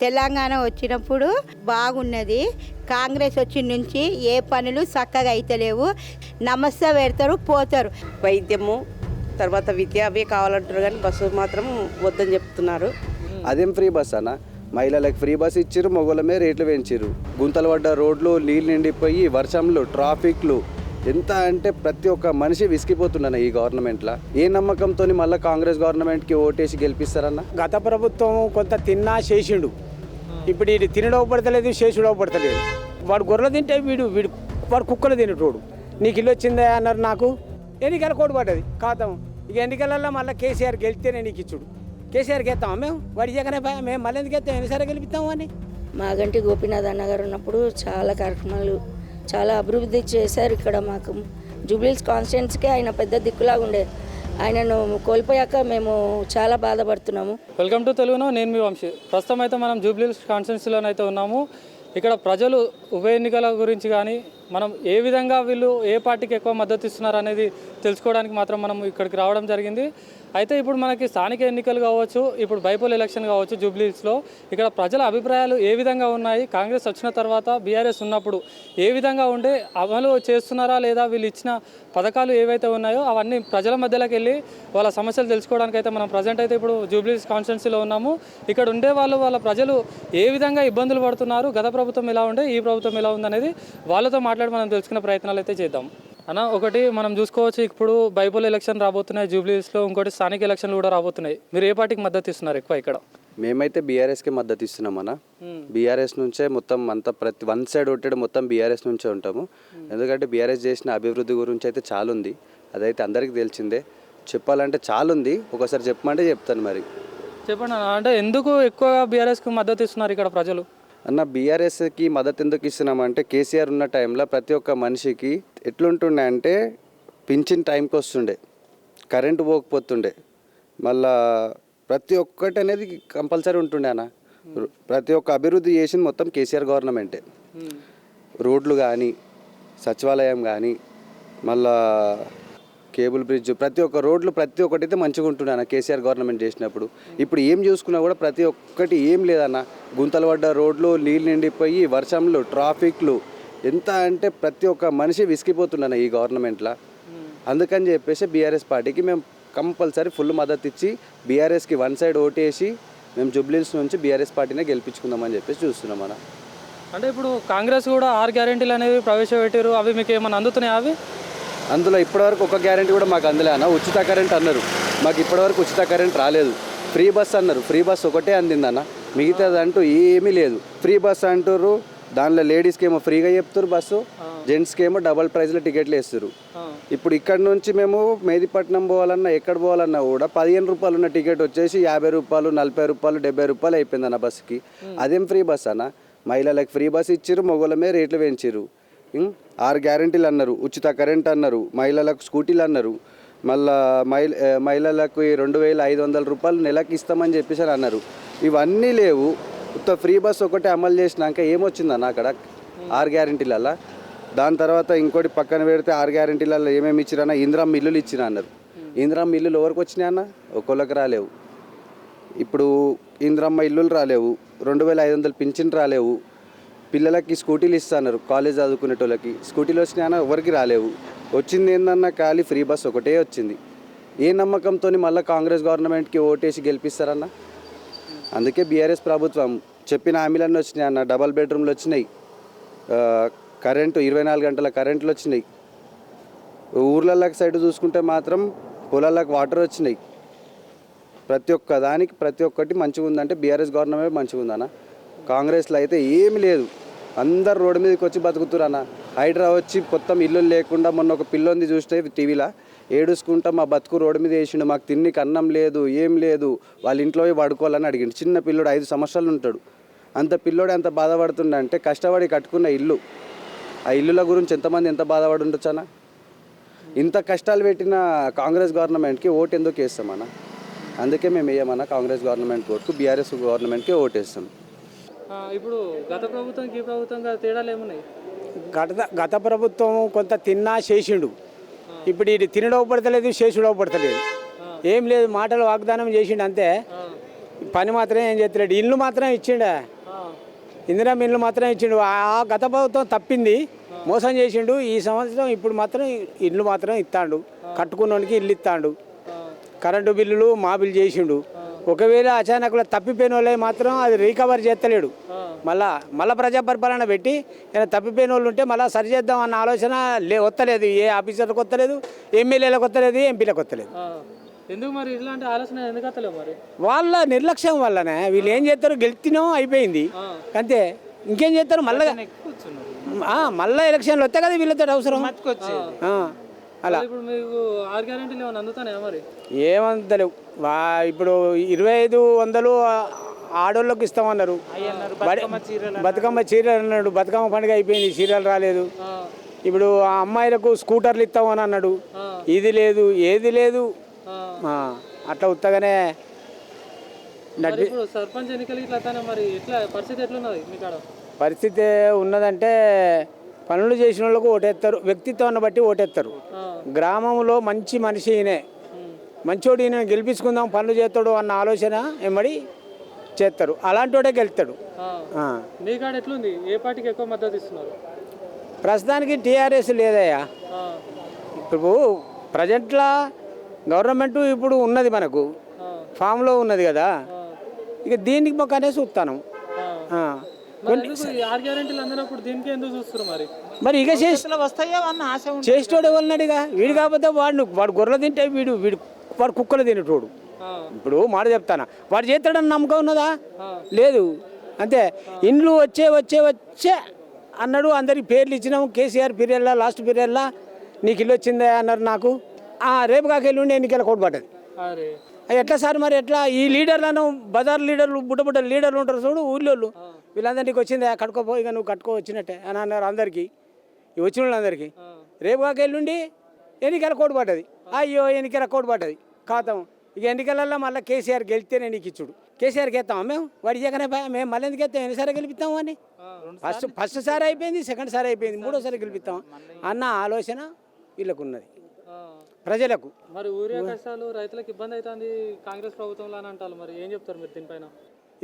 తెలంగాణ వచ్చినప్పుడు బాగున్నది. కాంగ్రెస్ వచ్చిన నుంచి ఏ పనులు చక్కగా అయితలేవు. నమస్తే పెడతారు పోతారు. వైద్యము తర్వాత విద్య అవే కావాలంటారు కానీ బస్సు మాత్రం వద్దని చెప్తున్నారు. అదేం ఫ్రీ బస్ అన్న? మహిళలకు ఫ్రీ బస్ ఇచ్చిర్రు మొగలమే రేట్లు పెంచిర్రు. గుంతలు పడ్డ రోడ్లు నీళ్ళు నిండిపోయి వర్షంలు ట్రాఫిక్లు. ఎంత అంటే ప్రతి ఒక్క మనిషి విసిగిపోతున్నాను ఈ గవర్నమెంట్లో? ఏ నమ్మకంతో మళ్ళీ కాంగ్రెస్ గవర్నమెంట్కి ఓటేసి గెలిపిస్తారన్న? గత ప్రభుత్వం కొంత తిన్నా చేసిండు. ఇప్పుడు ఇది తినడం పడతలేదు చేసుడో పడతలేదు. వాడు గొర్రెలు తింటే వీడు వీడు వాడు కుక్కలు తినేటోడు. నీకు ఇల్లు వచ్చిందా అన్నారు నాకు. ఎన్నికల కోడి పడ్డది. ఖాతం. ఇక ఎన్నికలలో మళ్ళీ కేసీఆర్ గెలిస్తేనే నీకు ఇచ్చుడు. కేసీఆర్కి ఎత్తాం మేము? వాడి జగనే మేము మళ్ళీ ఎందుకు ఎత్తాం ఎన్నిసార్లు గెలిపిస్తాము అని మాగంటి గోపీనాథ్ అన్న గారు ఉన్నప్పుడు చాలా కార్యక్రమాలు చాలా అభివృద్ధి చేశారు ఇక్కడ మాకు. జూబ్లీస్ కాన్స్టిట్యున్సీకే ఆయన పెద్ద దిక్కులాగా ఉండే ఆయనను కోల్పోయాక మేము చాలా బాధపడుతున్నాము. వెల్కమ్ టు తెలుగును నేను మీ వంశీ. ప్రస్తుతం అయితే మనం జూబ్లీహిల్స్ కాన్స్టిట్యున్సీలోనైతే ఉన్నాము. ఇక్కడ ప్రజలు ఉప ఎన్నికల గురించి కానీ మనం ఏ విధంగా వీళ్ళు ఏ పార్టీకి ఎక్కువ మద్దతు ఇస్తున్నారు అనేది తెలుసుకోవడానికి మాత్రం మనం ఇక్కడికి రావడం జరిగింది. అయితే ఇప్పుడు మనకి స్థానిక ఎన్నికలు కావచ్చు ఇప్పుడు బైపోల్ ఎలక్షన్ కావచ్చు జూబ్లీస్లో ఇక్కడ ప్రజల అభిప్రాయాలు ఏ విధంగా ఉన్నాయి కాంగ్రెస్ వచ్చిన తర్వాత బీఆర్ఎస్ ఉన్నప్పుడు ఏ విధంగా ఉండే అమలు చేస్తున్నారా లేదా వీళ్ళు ఇచ్చిన పథకాలు ఏవైతే ఉన్నాయో అవన్నీ ప్రజల మధ్యలోకి వెళ్ళి వాళ్ళ సమస్యలు తెలుసుకోవడానికి అయితే మనం ప్రజెంట్ అయితే ఇప్పుడు జూబ్లీస్ కాన్స్టిట్యున్సీలో ఉన్నాము. ఇక్కడ ఉండే వాళ్ళు వాళ్ళ ప్రజలు ఏ విధంగా ఇబ్బందులు పడుతున్నారు గత ప్రభుత్వం ఎలా ఉండే ఈ ప్రభుత్వం ఎలా ఉందనేది వాళ్ళతో మాట్లాడి మనం తెలుసుకునే ప్రయత్నాలు అయితే చేద్దాం. అన్న ఒకటి మనం చూసుకోవచ్చు ఇప్పుడు బైబుల్ ఎలక్షన్ రాబోతున్నాయి జూబ్లీస్లో ఇంకోటి స్థానిక ఎలక్షన్లు కూడా రాబోతున్నాయి. మీరు ఏ పార్టీకి మద్దతు ఇస్తున్నారు ఎక్కువ ఇక్కడ? మేమైతే బీఆర్ఎస్కి మద్దతు ఇస్తున్నామన్న బీఆర్ఎస్ నుంచే మొత్తం అంతా ప్రతి వన్ సైడ్ ఒట్టేది మొత్తం బీఆర్ఎస్ నుంచే ఉంటాము. ఎందుకంటే బీఆర్ఎస్ చేసిన అభివృద్ధి గురించి అయితే చాలా ఉంది అదైతే అందరికీ తెలిసిందే. చెప్పాలంటే చాలా ఉంది ఒకసారి చెప్పమంటే చెప్తాను మరి. చెప్పండి అన్న అంటే ఎందుకు ఎక్కువగా బీఆర్ఎస్కి మద్దతు ఇస్తున్నారు ఇక్కడ ప్రజలు? అన్న బీఆర్ఎస్కి మద్దతు ఎందుకు ఇస్తున్నామంటే కేసీఆర్ ఉన్న టైంలో ప్రతి ఒక్క మనిషికి ఎట్లుంటుండే అంటే పింఛన్ టైంకి వస్తుండే కరెంటు పోకపోతుండే. మళ్ళా ప్రతి ఒక్కటి అనేది కంపల్సరీ ఉంటుండే అన్న. ప్రతి ఒక్క అభివృద్ధి చేసింది మొత్తం కేసీఆర్ గవర్నమెంటే. రోడ్లు కానీ సచివాలయం కానీ మళ్ళా కేబుల్ బ్రిడ్జ్ ప్రతి ఒక్క రోడ్లు ప్రతి ఒక్కటి అయితే మంచిగా ఉంటున్నాను కేసీఆర్ గవర్నమెంట్ చేసినప్పుడు. ఇప్పుడు ఏం చూసుకున్నా కూడా ప్రతి ఒక్కటి ఏం లేదన్న. గుంతలు పడ్డ రోడ్లు నీళ్ళు నిండిపోయి వర్షంలు ట్రాఫిక్లు ఎంత అంటే ప్రతి ఒక్క మనిషి విసిగిపోతున్నాను ఈ గవర్నమెంట్లో. అందుకని చెప్పేసి బీఆర్ఎస్ పార్టీకి మేము కంపల్సరీ ఫుల్ మద్దతు ఇచ్చి బీఆర్ఎస్కి వన్ సైడ్ ఓటేసి మేము జుబ్లీస్ నుంచి బీఆర్ఎస్ పార్టీనే గెలిపించుకుందామని చెప్పేసి చూస్తున్నాం అన్న. అంటే ఇప్పుడు కాంగ్రెస్ కూడా ఆరు గ్యారెంటీలు అనేవి ప్రవేశపెట్టారు. అవి మీకు ఏమైనా అందుతున్నాయి అవి? అందులో ఇప్పటివరకు ఒక గ్యారెంటీ కూడా మాకు అందలే అన్న. ఉచిత కరెంట్ అన్నారు. మాకు ఇప్పటివరకు ఉచిత కరెంట్ రాలేదు. ఫ్రీ బస్ అన్నారు. ఫ్రీ బస్ ఒకటే అందిందన్న మిగతాది అంటూ ఏమీ లేదు. ఫ్రీ బస్ అంటారు దానిలో లేడీస్కి ఏమో ఫ్రీగా చెప్తారు బస్సు. జెంట్స్కి ఏమో డబల్ ప్రైస్లో టికెట్లు వేస్తారు ఇప్పుడు ఇక్కడ నుంచి మేము మేదిపట్నం పోవాలన్నా ఎక్కడ పోవాలన్నా కూడా పదిహేను రూపాయలు ఉన్న టికెట్ వచ్చేసి యాభై రూపాయలు నలభై రూపాయలు డెబ్బై రూపాయలు అయిపోయింది అన్న బస్సుకి. అదేం ఫ్రీ బస్ అన్న? మహిళలకు ఫ్రీ బస్ ఇచ్చిర్రు మొగలమే రేట్లు పెంచిర్రు. ఉం? ఆరు గ్యారెంటీలు అన్నారు. ఉచిత కరెంట్ అన్నారు. మహిళలకు స్కూటీలు అన్నారు. మళ్ళా మహిళ మహిళలకు ఈ రెండు వేల ఐదు వందల రూపాయలు నెలకి ఇస్తామని చెప్పేసి అని అన్నారు. ఇవన్నీ లేవు. ఉత్త ఫ్రీ బస్ ఒకటే అమలు చేసినాక ఏమొచ్చిందన్న అక్కడ? ఆరు గ్యారంటీలల్లా. దాని తర్వాత ఇంకోటి పక్కన పెడితే ఆరు గ్యారెంటీలలో ఏమేమి ఇచ్చిరన్నా? ఇందిరామ్ మిల్లులు ఇచ్చిన అన్నారు. ఇందిరామ్ ఇల్లులు ఎవరికి వచ్చినాయి అన్న? ఒక్కొక్కరికి రాలేవు. ఇప్పుడు ఇందిరమ్మ ఇల్లులు రాలేవు. రెండు వేల ఐదు వందలు పింఛన్ రాలేవు. పిల్లలకి స్కూటీలు ఇస్తున్నారు కాలేజ్ చదువుకునేటోళ్ళకి. స్కూటీలు వచ్చినాయన్న ఎవరికి రాలేవు. వచ్చింది ఏందన్నా ఖాళీ ఫ్రీ బస్ ఒకటే వచ్చింది. ఏ నమ్మకంతో మళ్ళీ కాంగ్రెస్ గవర్నమెంట్కి ఓటేసి గెలిపిస్తారన్న? అందుకే బీఆర్ఎస్ ప్రభుత్వం చెప్పిన హామీలన్నీ వచ్చినాయి అన్న. డబల్ బెడ్రూమ్లు వచ్చినాయి. కరెంటు ఇరవై నాలుగు గంటల కరెంట్లు వచ్చినాయి. ఊర్లలోకి సైడ్ చూసుకుంటే మాత్రం పొలాలకు వాటర్ వచ్చినాయి. ప్రతి ఒక్క దానికి ప్రతి ఒక్కటి మంచిగా ఉందంటే బీఆర్ఎస్ గవర్నమెంట్ మంచిగా ఉందన్న కాంగ్రెస్లో అయితే ఏమి లేదు. అందరు రోడ్డు మీదకి వచ్చి బతుకుతురు అన్న. హైడ్రా వచ్చి మొత్తం ఇల్లు లేకుండా మొన్న ఒక పిల్లోంది చూస్తే టీవీలో ఏడుచుకుంటా మా బతుకు రోడ్డు మీద వేసిండు మాకు తిన్నికి అన్నం లేదు ఏం లేదు వాళ్ళ ఇంట్లో పడుకోవాలని అడిగిండు. చిన్న పిల్లోడు ఐదు సంవత్సరాలు ఉంటాడు. అంత పిల్లోడు ఎంత బాధపడుతుండంటే కష్టపడి కట్టుకున్న ఇల్లు. ఆ ఇల్లుల గురించి ఎంతమంది ఎంత బాధపడి ఉండొచ్చన్నా ఇంత కష్టాలు పెట్టిన కాంగ్రెస్ గవర్నమెంట్కి ఓటు ఎందుకు వేస్తామన్నా అందుకే మేము వేయమన్నా కాంగ్రెస్ గవర్నమెంట్ ఓటుకు బీఆర్ఎస్ గవర్నమెంట్కి ఓటు వేస్తాం ఇప్పుడు గత ప్రభుత్వంకి ఈ ప్రభుత్వంగా తేడాలు ఏమున్నాయి? గత గత ప్రభుత్వం కొంత తిన్నా చేసిండు. ఇప్పుడు ఇది తినడం పడతలేదు చేసుడో పడతలేదు ఏం లేదు మాటలు వాగ్దానం చేసిండు అంతే. పని మాత్రం ఏం చేస్తలేడు. ఇల్లు మాత్రం ఇచ్చిండే? ఇందిరా ఇల్లు మాత్రం ఇచ్చిండు. ఆ గత ప్రభుత్వం తప్పింది మోసం చేసిండు. ఈ సంవత్సరం ఇప్పుడు మాత్రం ఇల్లు మాత్రం ఇస్తాడు కట్టుకున్నోనికి ఇల్లు ఇస్తాడు కరెంటు బిల్లులు మాఫీలు చేసిండు. ఒకవేళ అచానకులు తప్పిపోయిన వాళ్ళే మాత్రం అది రీకవర్ చేస్తలేడు. మళ్ళా మళ్ళా ప్రజా పరిపాలన పెట్టి ఏమైనా తప్పిపోయిన వాళ్ళు ఉంటే మళ్ళీ సరి చేద్దాం అన్న ఆలోచన లే వస్తలేదు ఏ ఆఫీసర్లకు వస్తలేదు ఎమ్మెల్యేలకు వస్తలేదు ఎంపీలకు వస్తలేదు. ఎందుకు మరి ఇట్లాంటి ఆలోచన ఎందుకు మరి? వాళ్ళ నిర్లక్ష్యం వల్లనే వీళ్ళు ఏం చేస్తారు? గెలిచినాం అయిపోయింది. అంతే. ఇంకేం చేస్తారు? మళ్ళా మళ్ళా ఎలక్షన్లు వస్తే కదా వీళ్ళతో అవసరం. అలా. ఇప్పుడు మీకు ఆరు గ్యారెంటీలు ఏమైనా మరి? ఏమంతలేవు. ఇప్పుడు ఇరవై ఐదు వందలు ఆడోళ్ళకి ఇస్తామన్నారు. బతుకమ్మ చీరలు అన్నాడు. బతుకమ్మ పండుగ అయిపోయింది చీరలు రాలేదు. ఇప్పుడు ఆ అమ్మాయిలకు స్కూటర్లు ఇస్తామని అన్నాడు. ఇది లేదు ఏది లేదు. అట్లా ఉత్తగానే సర్పంచ్ ఎన్నికలు ఇట్లా మరి ఎట్లా పరిస్థితి ఎట్లున్నది పరిస్థితి ఉన్నదంటే పనులు చేసిన వాళ్ళకు ఓటేస్తారు వ్యక్తిత్వాన్ని బట్టి ఓటేస్తారు గ్రామంలో మంచి మనిషి ఈయనే. మంచోడు ఈయన గెలిపించుకుందాం పనులు చేస్తాడు అన్న ఆలోచన ఎమ్మడి చేస్తారు అలాంటి వాడే ఏ పార్టీకి ఎక్కువ మద్దతు ఇస్తున్నారు? ప్రస్తుతానికి టీఆర్ఎస్ లేదయ్యా. ఇప్పుడు ప్రజెంట్లా గవర్నమెంట్ ఇప్పుడు ఉన్నది మనకు. ఫామ్లో ఉన్నది కదా. ఇక దీనికి మొక్కనే చూస్తాను. మరి ఇక చేసి వస్తాయో అన్న ఆశ ఉంది చేసేటోడు ఎవరినడిగా వీడు కాకపోతే వాడు వాడు గొర్రెలు తింటే వీడు వీడు వాడు కుక్కలు తినేటోడు. ఇప్పుడు మాట చెప్తానా? వాడు చేస్తాడని నమ్మకం ఉన్నదా? లేదు. అంతే. ఇండ్లు వచ్చే వచ్చే వచ్చే అన్నాడు. అందరికి పేర్లు ఇచ్చినాము. కేసీఆర్ పీరియడ్లా లాస్ట్ పీరియడ్లా. నీకు ఇల్లు వచ్చిందా అన్నారు నాకు. ఆ, రేపు కాక ఎల్లుండి ఎన్నికల కోట్ పడ్డది. ఎట్లా సార్ మరి ఎట్లా? ఈ లీడర్లను బజార్ లీడర్లు బుడ్డ బుడ్డ లీడర్లు ఉంటారు చూడు ఊళ్ళోళ్ళు వీళ్ళందరికీ వచ్చిందా? కట్టుకోపో ఇక నువ్వు కట్టుకో వచ్చినట్టే అని అన్నారు అందరికీ. ఈ వచ్చిన వాళ్ళందరికీ. రేపు కాక ఎల్లుండి ఎన్నికల కోడ్ పడ్డది. అయ్యో ఎన్నికల కోడ్ పడ్డది. ఖాతం. ఇక ఎన్నికలలో మళ్ళీ కేసీఆర్ గెలిస్తేనే నీకు ఇచ్చుడు. కేసీఆర్కి ఎత్తామా మేము? వాడి జగనే భయ మేము మళ్ళీ ఎందుకు ఎత్తాం ఎన్నిసారి గెలిపిస్తాము అని ఫస్ట్ ఫస్ట్ సారి అయిపోయింది సెకండ్ సారి అయిపోయింది మూడోసారి గెలిపిస్తాం అన్న ఆలోచన వీళ్ళకు ఉన్నది ఆ. ప్రజలకు. మరి ఊరియా కష్టాలు రైతులకు ఇబ్బంది అవుతుంది కాంగ్రెస్ ప్రభుత్వంలో అని అంటారు మరి. ఏం చెప్తారు మీరు దీనిపైన?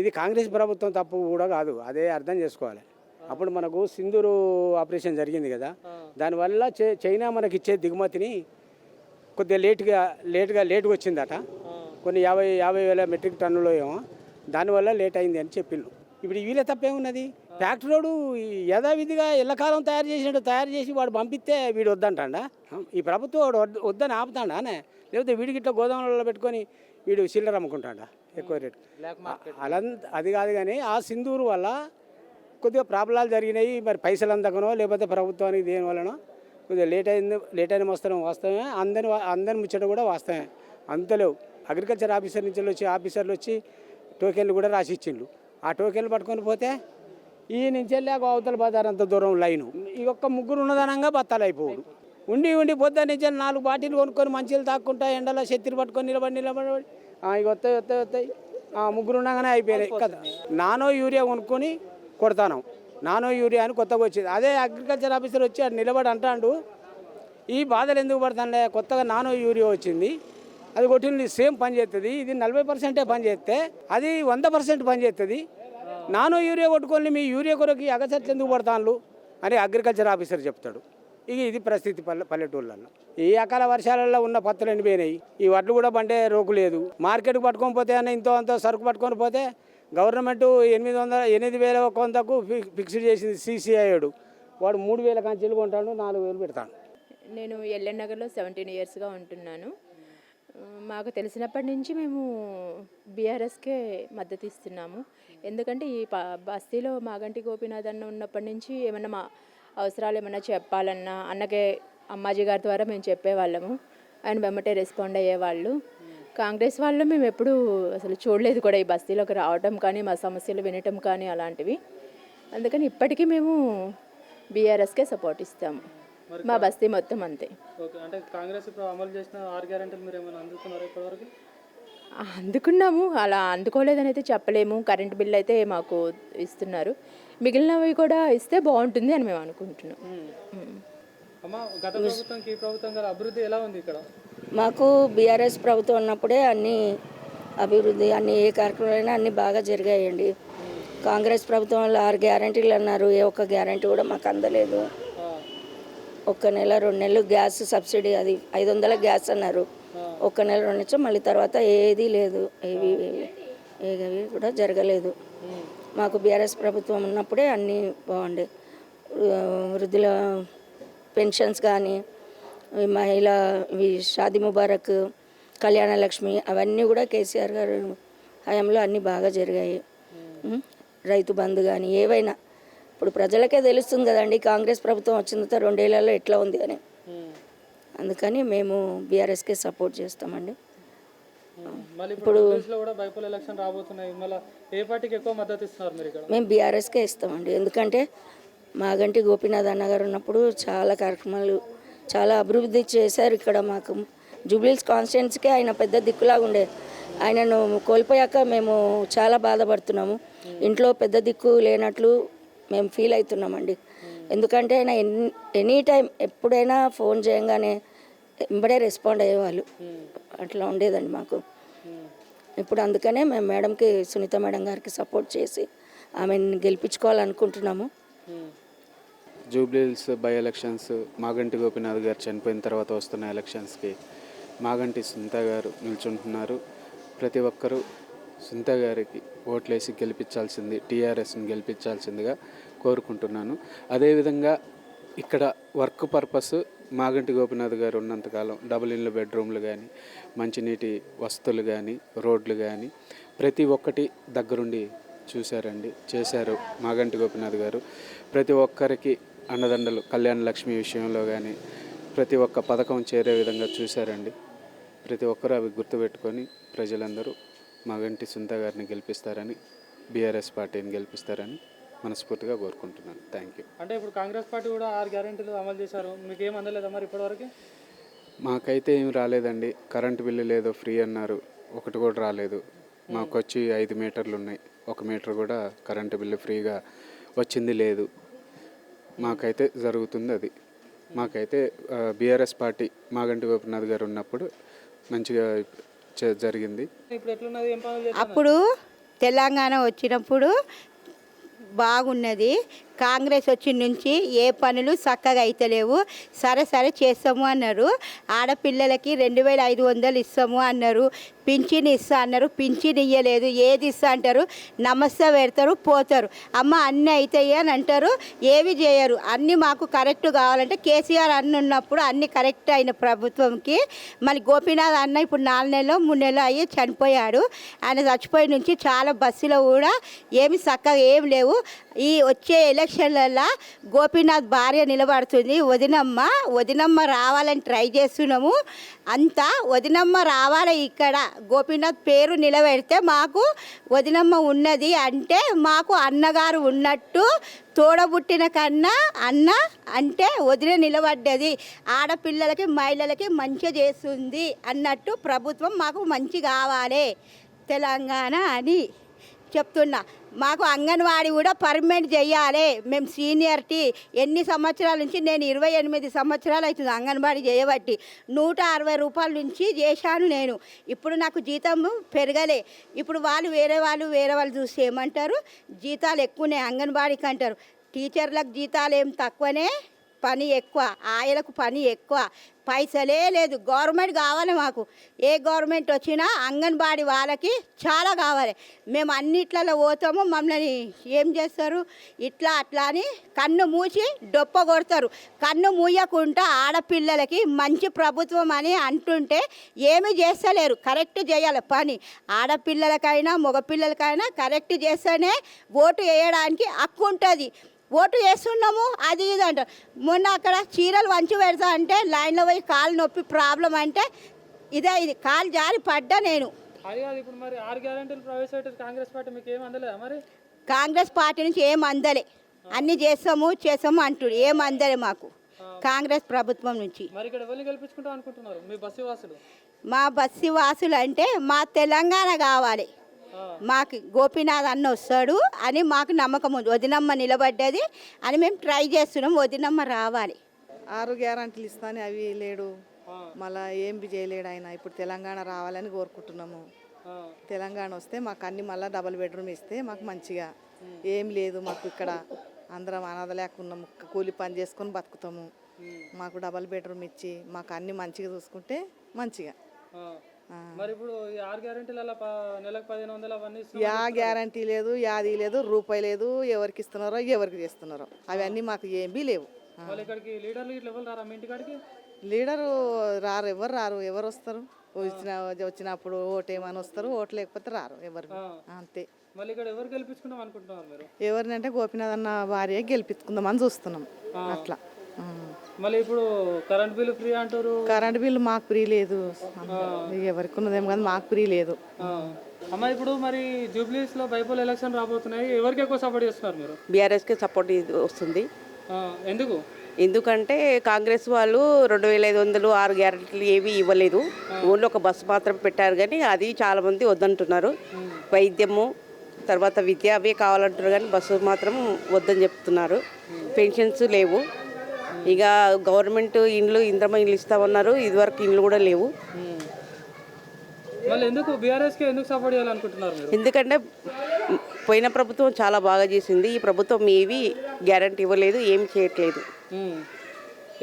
ఇది కాంగ్రెస్ ప్రభుత్వం తప్పు కూడా కాదు. అదే అర్థం చేసుకోవాలి. అప్పుడు మనకు సింధూరు ఆపరేషన్ జరిగింది కదా. దానివల్ల చైనా మనకి ఇచ్చే దిగుమతిని కొద్దిగా లేట్గా లేట్గా లేట్గా వచ్చిందట. కొన్ని యాభై యాభై వేల మెట్రిక్ టన్నులు ఏమో. దానివల్ల లేట్ అయింది అని చెప్పిండు ఇప్పుడు వీళ్ళ తప్పేమున్నది? ఫ్యాక్టరీడు యథావిధిగా ఎల్లకాలం తయారు చేసినట్టు తయారు చేసి వాడు పంపిస్తే వీడు వద్దంటాడా? ఈ ప్రభుత్వం వాడు వద్ద- వద్దని ఆపుతాడానే లేకపోతే వీడికి ఇట్లా గోదాములలో పెట్టుకొని వీడు చిల్లర అమ్ముకుంటాడా? ఎక్కువ రేటు. అలా అది కాదు కానీ ఆ సింధూరు వల్ల కొద్దిగా ప్రాబ్లాలు జరిగినాయి. మరి పైసలు అందకనో లేకపోతే ప్రభుత్వానికి దేని వలనో కొద్దిగా లేట్ అయింది లేట్ అయిన వస్తాం వాస్తవమే. అందరి అందరి ముచ్చట కూడా వాస్తవమే. అంతలేవు అగ్రికల్చర్ ఆఫీసర్ నుంచి వచ్చి ఆఫీసర్లు వచ్చి టోకెన్లు కూడా రాసి ఇచ్చిండ్రు. ఆ టోకెన్లు పట్టుకొని పోతే ఈ నుంచి వెళ్ళి ఆ అవతల బజార్ అంత దూరం లైను. ఈ ఒక్క ముగ్గురు ఉన్నదనంగా బత్తాలు అయిపోడు ఉండి ఉండి పొద్దున్న నుంచి నాలుగు బాటిల్ కొనుక్కొని మంచిలు తాక్కుంటా ఎండలో శక్తిని పట్టుకొని నిలబడి నిలబడి ఇక వస్తాయి వస్తాయి వస్తాయి ఆ, ముగ్గురు ఉండగానే అయిపోయినాయి. కదా నానో యూరియా కొనుక్కొని కొడతాను. నానో యూరియా అని కొత్తగా వచ్చింది. అదే అగ్రికల్చర్ ఆఫీసర్ వచ్చి ఆడు నిలబడి అంటాడు ఈ బాధలు ఎందుకు పడుతుండే కొత్తగా నానో యూరియా వచ్చింది. అది కొట్టింది సేమ్ పని చేస్తుంది ఇది నలభై పర్సెంటే పని చేస్తే అది వంద పర్సెంట్ పని చేస్తుంది నానో యూరియా కొట్టుకొని మీ యూరియా కొరకు ఈ ఎందుకు పడతాను అని అగ్రికల్చర్ ఆఫీసర్ చెప్తాడు. ఇక ఇది పరిస్థితి పల్లె పల్లెటూళ్ళలో ఈ అకాల వర్షాలలో ఉన్న పత్తులు ఎండిపోయినాయి. ఈ వడ్లు కూడా బండే రోకు లేదు. మార్కెట్కి పట్టుకొని పోతే అన్న ఇంతో అంతో సరుకు పట్టుకొని పోతే గవర్నమెంట్ ఎనిమిది వందల ఎనిమిది వేల కొంతకు ఫిక్స్డ్ చేసింది సీసీఐడు వాడు మూడు వేల కంచెలు కొంటాడు నాలుగు వేలు పెడతాడు. నేను ఎల్ఎన్ నగర్లో సెవెంటీన్ ఇయర్స్గా ఉంటున్నాను. మాకు తెలిసినప్పటి నుంచి మేము బీఆర్ఎస్కే మద్దతు ఇస్తున్నాము ఎందుకంటే ఈ బస్తీలో మాగంటి గోపీనాథ్ అన్న ఉన్నప్పటి నుంచి ఏమన్నా మా అవసరాలు ఏమన్నా చెప్పాలన్నా అన్నకే అమ్మాజీ గారి ద్వారా మేము చెప్పేవాళ్ళము. ఆయన వెమ్మటే రెస్పాండ్ అయ్యేవాళ్ళు. కాంగ్రెస్ వాళ్ళు మేము ఎప్పుడూ అసలు చూడలేదు కూడా ఈ బస్తీలోకి రావటం కానీ మా సమస్యలు వినటం కానీ అలాంటివి. అందుకని ఇప్పటికీ మేము బీఆర్ఎస్కే సపోర్ట్ ఇస్తాము. మా బస్తీ మొత్తం అంతే. ఓకే అంటే కాంగ్రెస్ ఇప్పుడు అమలు చేసిన ఆరు గ్యారెంటీలు మీరు ఏమైనా అందుకున్నారా ఇప్పటివరకు? అందుకున్నాము అలా అందుకోలేదని అయితే చెప్పలేము. కరెంట్ బిల్ అయితే మాకు ఇస్తున్నారు. మిగిలినవి కూడా ఇస్తే బాగుంటుంది అని మేము అనుకుంటున్నాం. మ్మ్. అమ్మ గత ప్రభుత్వంకి ఈ ప్రభుత్వం అభివృద్ధి ఎలా ఉంది ఇక్కడ? మాకు బీఆర్ఎస్ ప్రభుత్వం ఉన్నప్పుడే అన్నీ అభివృద్ధి అన్ని ఏ కార్యక్రమాలైనా అన్ని బాగా జరిగాయండి. కాంగ్రెస్ ప్రభుత్వంలో ఆరు గ్యారంటీలు అన్నారు. ఏ ఒక్క గ్యారంటీ కూడా మాకు అందలేదు. ఒక నెల రెండు నెలలు గ్యాస్ సబ్సిడీ అది ఐదు వందల గ్యాస్ అన్నారు. ఒక నెల రెండు నెలలు మళ్ళీ తర్వాత ఏదీ లేదు. ఏవి ఏవి కూడా జరగలేదు. మాకు బీఆర్ఎస్ ప్రభుత్వం ఉన్నప్పుడే అన్నీ బాగుండే. వృద్ధుల పెన్షన్స్ కానీ మహిళ ఇవి షాది ముబారక్ కళ్యాణ లక్ష్మి అవన్నీ కూడా కేసీఆర్ గారు హయాంలో అన్నీ బాగా జరిగాయి. రైతు బంధు కానీ ఏవైనా ఇప్పుడు ప్రజలకే తెలుస్తుంది కదండి కాంగ్రెస్ ప్రభుత్వం వచ్చిన తర్వాత రెండేళ్ళలో ఎట్లా ఉంది అని. అందుకని మేము బీఆర్ఎస్కే సపోర్ట్ చేస్తామండి. మళ్ళీ ఇప్పుడు ఎలక్షన్ రాబోతున్నాయి. మళ్ళీ ఏ పార్టీకి ఎక్కువ మద్దతు ఇస్తున్నారు మీరు ఇక్కడ? మేము బీఆర్ఎస్కే ఇస్తామండి. ఎందుకంటే మాగంటి గోపీనాథ్ అన్న గారు ఉన్నప్పుడు చాలా కార్యక్రమాలు చాలా అభివృద్ధి చేశారు ఇక్కడ మాకు. జూబ్లీస్ కాన్స్టిట్యున్సీకే ఆయన పెద్ద దిక్కులాగా ఉండే. ఆయనను కోల్పోయాక మేము చాలా బాధపడుతున్నాము. ఇంట్లో పెద్ద దిక్కు లేనట్లు మేము ఫీల్ అవుతున్నామండి. ఎందుకంటే ఆయన ఎన్- ఎనీ టైం ఎప్పుడైనా ఫోన్ చేయంగానే వెంబడే రెస్పాండ్ అయ్యేవాళ్ళు. అట్లా ఉండేదండి మాకు. ఇప్పుడు అందుకనే మేము మేడంకి సునీత మేడం గారికి సపోర్ట్ చేసి ఆమెను గెలిపించుకోవాలనుకుంటున్నాము. జూబ్లీహిల్స్ బై ఎలక్షన్స్ మాగంటి గోపీనాథ్ గారు చనిపోయిన తర్వాత వస్తున్న ఎలక్షన్స్కి మాగంటి సునీత గారు నిల్చుంటున్నారు. ప్రతి ఒక్కరూ సునీత గారికి ఓట్లేసి గెలిపించాల్సింది టీఆర్ఎస్ని గెలిపించాల్సిందిగా కోరుకుంటున్నాను. అదేవిధంగా ఇక్కడ వర్క్ పర్పస్ మాగంటి గోపినాథ్ గారు ఉన్నంతకాలం డబుల్ ఇన్లు బెడ్రూమ్లు కానీ మంచినీటి వసతులు కానీ రోడ్లు కానీ ప్రతి ఒక్కటి దగ్గరుండి చూశారండి చేశారు మాగంటి గోపినాథ్ గారు. ప్రతి ఒక్కరికి అన్నదండలు కళ్యాణ లక్ష్మి విషయంలో కానీ ప్రతి ఒక్క పథకం చేరే విధంగా చూశారండి. ప్రతి ఒక్కరూ అవి గుర్తుపెట్టుకొని ప్రజలందరూ మాగంటి సుంత గారిని గెలిపిస్తారని బీఆర్ఎస్ పార్టీని గెలిపిస్తారని మనస్ఫూర్తిగా కోరుకుంటున్నాను. థ్యాంక్ యూ అంటే ఇప్పుడు కాంగ్రెస్ పార్టీ కూడా ఆరు గ్యారెంటీలు అమలు చేశారు. మీకు ఏం అందలేదా మరి ఇప్పటివరకు? మాకైతే ఏం రాలేదండి. కరెంటు బిల్లు లేదో ఫ్రీ అన్నారు. ఒకటి కూడా రాలేదు. మాకు వచ్చి ఐదు మీటర్లు ఉన్నాయి. ఒక మీటర్ కూడా కరెంటు బిల్లు ఫ్రీగా వచ్చింది లేదు. మాకైతే జరుగుతుంది అది. మాకైతే బీఆర్ఎస్ పార్టీ మాగంటి గోపినాథ్ గారు ఉన్నప్పుడు మంచిగా జరిగింది? అప్పుడు తెలంగాణ వచ్చినప్పుడు బాగున్నది. కాంగ్రెస్ వచ్చిన నుంచి ఏ పనులు చక్కగా అయితలేవు సరే సరే చేస్తాము అన్నారు. ఆడపిల్లలకి రెండు వేల ఐదు వందలు ఇస్తాము అన్నారు. పింఛన్ ఇస్తా అన్నారు. పింఛన్ ఇయ్యలేదు. ఏది ఇస్తా అంటారు? నమస్తే పెడతారు పోతారు. అమ్మ అన్నీ అవుతాయి అని అంటారు. ఏవి చేయరు. అన్నీ మాకు కరెక్ట్ కావాలంటే కేసీఆర్ అన్న ఉన్నప్పుడు అన్నీ కరెక్ట్ అయిన ప్రభుత్వంకి. మళ్ళీ గోపీనాథ్ అన్న ఇప్పుడు నాలుగు నెలలు మూడు నెలలు అయ్యి చనిపోయాడు. ఆయన చచ్చిపోయిన నుంచి చాలా బస్సులో కూడా ఏమి చక్కగా ఏం లేవు. ఈ వచ్చే ఎలక్షన్లలో గోపీనాథ్ భార్య నిలబడుతుంది. వదినమ్మ వదినమ్మ రావాలని ట్రై చేస్తున్నాము. అంతా వదినమ్మ రావాలి ఇక్కడ. గోపీనాథ్ పేరు నిలబెడితే మాకు వదినమ్మ ఉన్నది అంటే మాకు అన్నగారు ఉన్నట్టు తోడబుట్టిన కన్నా అన్న అంటే వదిన నిలబడ్డది. ఆడపిల్లలకి మహిళలకి మంచి చేస్తుంది అన్నట్టు ప్రభుత్వం మాకు మంచి కావాలి. తెలంగాణ అని చెప్తున్నా. మాకు అంగన్వాడీ కూడా పర్మనెంట్ చేయాలి. మేము సీనియర్టీ ఎన్ని సంవత్సరాల నుంచి నేను ఇరవై ఎనిమిది సంవత్సరాలు అవుతుంది అంగన్వాడీ చేయబట్టి. నూట అరవై రూపాయల నుంచి చేశాను నేను. ఇప్పుడు నాకు జీతం పెరగలే. ఇప్పుడు వాళ్ళు వేరే వాళ్ళు వేరే వాళ్ళు చూసి ఏమంటారు? జీతాలు ఎక్కువనే అంగన్వాడీకి అంటారు. టీచర్లకు జీతాలు ఏం తక్కువనే? పని ఎక్కువ ఆయలకు పని ఎక్కువ. పైసలే లేదు గవర్నమెంట్ కావాలి మాకు. ఏ గవర్నమెంట్ వచ్చినా అంగన్వాడి వాళ్ళకి చాలా కావాలి. మేము అన్నిట్లలో పోతాము మమ్మల్ని ఏం చేస్తారు? ఇట్లా అట్లా అని కన్ను మూసి డొప్ప కొడతారు. కన్ను మూయకుండా ఆడపిల్లలకి మంచి ప్రభుత్వం అని అంటుంటే ఏమి చేస్తలేరు. కరెక్ట్ చేయాలి పని. ఆడపిల్లలకైనా మగపిల్లలకైనా కరెక్ట్ చేస్తేనే ఓటు వేయడానికి హక్కు ఉంటుంది. ఓటు వేస్తున్నాము అది ఇది అంటారు మొన్న అక్కడ చీరలు వంచి పెడతా అంటే లైన్లో పోయి కాలు నొప్పి ప్రాబ్లం అంటే ఇదే ఇది కాలు జారి పడ్డా నేను. అది కాదు ఇప్పుడు మరి ఆరు గ్యారెంటీలు ప్రవేశపెట్టారు కాంగ్రెస్ పార్టీ మీకు ఏం అందలేదా మరి? కాంగ్రెస్ పార్టీ నుంచి ఏం అందలే. అన్నీ చేస్తాము చేస్తాము అంటుడు ఏం అందలే మాకు. కాంగ్రెస్ ప్రభుత్వం నుంచి. మా బస్సు వాసులు. అంటే మా తెలంగాణ కావాలి. మాకు గోపీనాథ్ అన్న వస్తాడు అని మాకు నమ్మకం ఉంది. వదినమ్మ నిలబడ్డది అని మేము ట్రై చేస్తున్నాం. వదినమ్మ రావాలి. ఆరు గ్యారంటీలు ఇస్తాను అవి లేడు. మళ్ళా ఏం బి చేయలేడు ఆయన. ఇప్పుడు తెలంగాణ రావాలని కోరుకుంటున్నాము. తెలంగాణ వస్తే మాకు అన్ని మళ్ళీ డబల్ బెడ్రూమ్ ఇస్తే మాకు మంచిగా. ఏం లేదు మాకు ఇక్కడ అందరం అనాథ లేకున్నాము కూలి పని చేసుకొని బతుకుతాము. మాకు డబల్ బెడ్రూమ్ ఇచ్చి మాకు అన్ని మంచిగా చూసుకుంటే మంచిగా. మరి ఇప్పుడు ఆరు గ్యారెంటీల నెలకు పదిహేను వందలు అవన్నీ. యా గ్యారంటీ లేదు యాది లేదు రూపాయి లేదు ఎవరికి ఇస్తున్నారో ఎవరికి చేస్తున్నారో. అవన్నీ మాకు ఏమీ లేవు. వాళ్ళు ఇక్కడికి లీడర్లు ఇట్లా ఎవరు రారా మీ ఇంటికాడికి లీడరు రారు ఎవరు రారు ఎవరు వస్తారు? వచ్చిన వచ్చినప్పుడు ఓటేమని వస్తారు ఓటు లేకపోతే రారు ఎవరు. అంతే. మళ్ళీ ఇక్కడ ఎవరు గెలిపించుకుందాం అనుకుంటున్నారు ఎవరినంటే గోపినాథ్ అన్న భార్య గెలిపించుకుందామని చూస్తున్నాం. అట్లా. మళ్ళీ ఇప్పుడు కరెంట్ బిల్ ఫ్రీ అంటారు? కరెంట్ బిల్లు మాకు ఫ్రీ లేదు. ఎవరికి ఉన్నదేమో కానీ మాకు ఫ్రీ లేదు. ఆ. అమ్మ ఇప్పుడు మరి జూబ్లీస్లో బైపోల్ ఎలక్షన్ రాబోతున్నాయి. ఎవరికి ఎక్కువ సపోర్ట్ చేస్తున్నారు మీరు? బీఆర్ఎస్కి సపోర్ట్ వస్తుంది. ఆ, ఎందుకు? ఎందుకంటే కాంగ్రెస్ వాళ్ళు రెండు వేల ఐదు వందలు ఆరు గ్యారెంటీలు ఏవి ఇవ్వలేదు. ఓన్లీ ఒక బస్సు మాత్రం పెట్టారు కానీ అది చాలా మంది వద్దంటున్నారు. వైద్యము తర్వాత విద్య అవే కావాలంటున్నారు కానీ బస్సు మాత్రం వద్దని చెప్తున్నారు. పెన్షన్స్ లేవు. ఇక గవర్నమెంట్ ఇండ్లు ఇంద్రమ ఇండ్లు ఇస్తామన్నారు ఇదివరకు ఇండ్లు కూడా లేవు. ఎందుకు ఎందుకు సపోర్ట్ చేయాలనుకుంటున్నారు ఎందుకంటే పోయిన ప్రభుత్వం చాలా బాగా చేసింది. ఈ ప్రభుత్వం ఏవి గ్యారంటీ ఇవ్వలేదు ఏం చేయట్లేదు.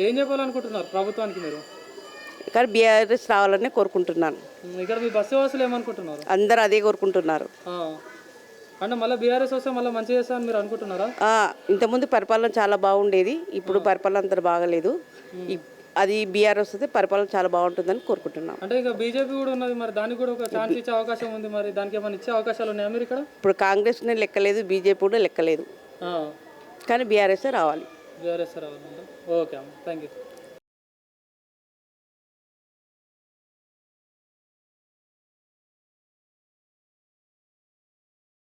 ఏం చెప్పాలనుకుంటున్నారు ప్రభుత్వానికి మీరు? కానీ బీఆర్ఎస్ రావాలని కోరుకుంటున్నాను. ఇక్కడ మీ బస్సు వాసులు ఏమనుకుంటున్నారు? అందరూ అదే కోరుకుంటున్నారు. అంటే మళ్ళీ బీఆర్ఎస్ వస్తే మళ్ళీ మంచి చేస్తామని మీరు అనుకుంటున్నారా? ఇంతకుముందు పరిపాలన చాలా బాగుండేది. ఇప్పుడు పరిపాలన అంత బాగలేదు. అది బీఆర్ఎస్ వస్తే పరిపాలన చాలా బాగుంటుందని కోరుకుంటున్నాం. అంటే ఇంకా బీజేపీ కూడా ఉన్నది మరి దానికి కూడా ఒక ఛాన్స్ ఇచ్చే అవకాశం ఉంది మరి దానికి ఏమైనా ఇచ్చే అవకాశాలు ఉన్నాయా మీరు ఇక్కడ? ఇప్పుడు కాంగ్రెస్నే లెక్కలేదు బీజేపీ కూడా లెక్కలేదు. కానీ బీఆర్ఎస్ రావాలి. బీఆర్ఎస్ రావాలంటే. ఓకే అమ్మ థ్యాంక్ యూ